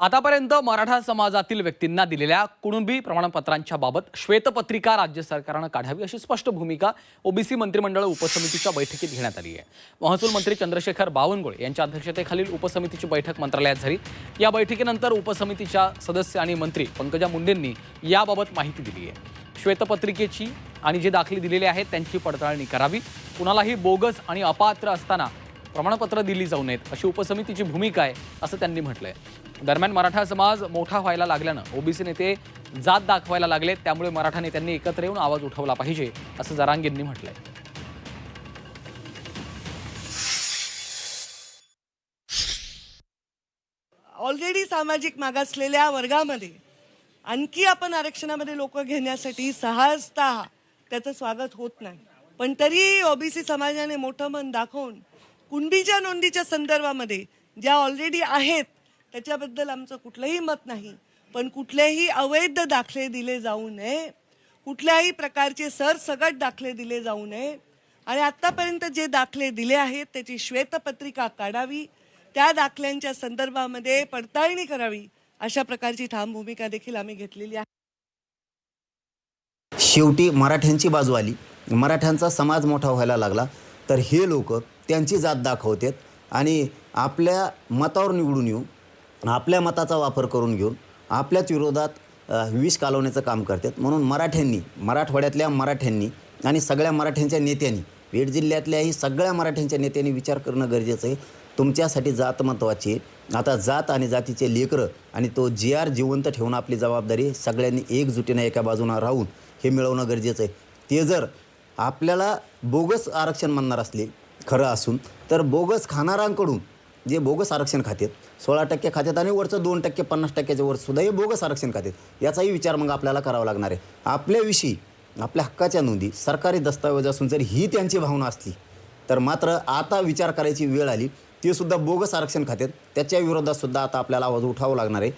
आतापर्यंत मराठा समाजातील व्यक्तींना दिलेल्या कुणुंबी प्रमाणपत्रांच्या बाबत श्वेतपत्रिका राज्य सरकारनं काढावी अशी स्पष्ट भूमिका ओबीसी मंत्रिमंडळ उपसमितीच्या बैठकीत घेण्यात आली आहे. महसूल मंत्री चंद्रशेखर बावनकुळे यांच्या अध्यक्षतेखालील उपसमितीची बैठक मंत्रालयात झाली. या बैठकीनंतर उपसमितीच्या सदस्य आणि मंत्री पंकजा मुंडेंनी याबाबत माहिती दिली आहे. श्वेतपत्रिकेची आणि जे दाखले दिलेले आहेत त्यांची पडताळणी करावी. कुणालाही बोगस आणि अपात्र असताना प्रमाणपत्र दिली जाऊ नयेत अशी उपसमितीची भूमिका आहे असं त्यांनी म्हटलंय. दरम्यान मराठा समाज मोठा व्हायला लागल्यानं ओबीसी नेते जात दाखवायला लागले त्यामुळे मराठा नेत्यांनी एकत्र येऊन आवाज उठवला पाहिजे असं जरांगींनी म्हटलंय. ऑलरेडी सामाजिक मागासलेल्या वर्गामध्ये आणखी आपण आरक्षणामध्ये लोक घेण्यासाठी सहजता त्याचं स्वागत होत नाही. पण तरी ओबीसी समाजाने मोठं मन दाखवून कुणबीच्या नोंदीच्या संदर्भामध्ये ज्या ऑलरेडी आहेत त्याच्याबद्दल आमचं कुठलंही मत नाही. पण कुठलेही अवैध दाखले दिले जाऊ नये. कुठल्याही प्रकारचे सरसगट दाखले दिले जाऊ नये. आणि आत्तापर्यंत जे दाखले दिले आहेत त्याची श्वेतपत्रिका काढावी. त्या दाखल्यांच्या संदर्भामध्ये पडताळणी करावी. अशा प्रकारची ठाम भूमिका देखील आम्ही घेतलेली आहे. शेवटी मराठ्यांची बाजू आली. मराठ्यांचा समाज मोठा व्हायला लागला. तर हे लोक त्यांची जात दाखवतात आणि आपल्या मतावर निवडून येऊन आपल्या मताचा वापर करून घेऊन आपल्याच विरोधात विष कालवण्याचं काम करतात. म्हणून मराठ्यांनी मराठवाड्यातल्या मराठ्यांनी आणि सगळ्या मराठ्यांच्या नेत्यांनी बीड जिल्ह्यातल्याही सगळ्या मराठ्यांच्या नेत्यांनी विचार करणं गरजेचं आहे. तुमच्यासाठी जात महत्त्वाची आहे. आता जात आणि जातीचे लेकरं आणि तो जी आर जिवंत ठेवणं आपली जबाबदारी सगळ्यांनी एकजुटीनं एका बाजूनं राहून हे मिळवणं गरजेचं आहे. ते जर आपल्याला बोगस आरक्षण म्हणणार असले खरं असून तर बोगस खाणाऱ्यांकडून जे बोगस आरक्षण खातात सोळा टक्के खात्यात आणि वरचं दोन टक्के पन्नास टक्क्याच्या वर सुद्धा हे बोगस आरक्षण खात्यात याचाही विचार मग आपल्याला करावा लागणार आहे. आपल्याविषयी आपल्या हक्काच्या नोंदी सरकारी दस्तावेज असून जर ही त्यांची भावना असली तर मात्र आता विचार करायची वेळ आली ते सुद्धा बोगस आरक्षण खात्यात त्याच्या विरोधात सुद्धा आता आपल्याला आवाज उठावा लागणार आहे.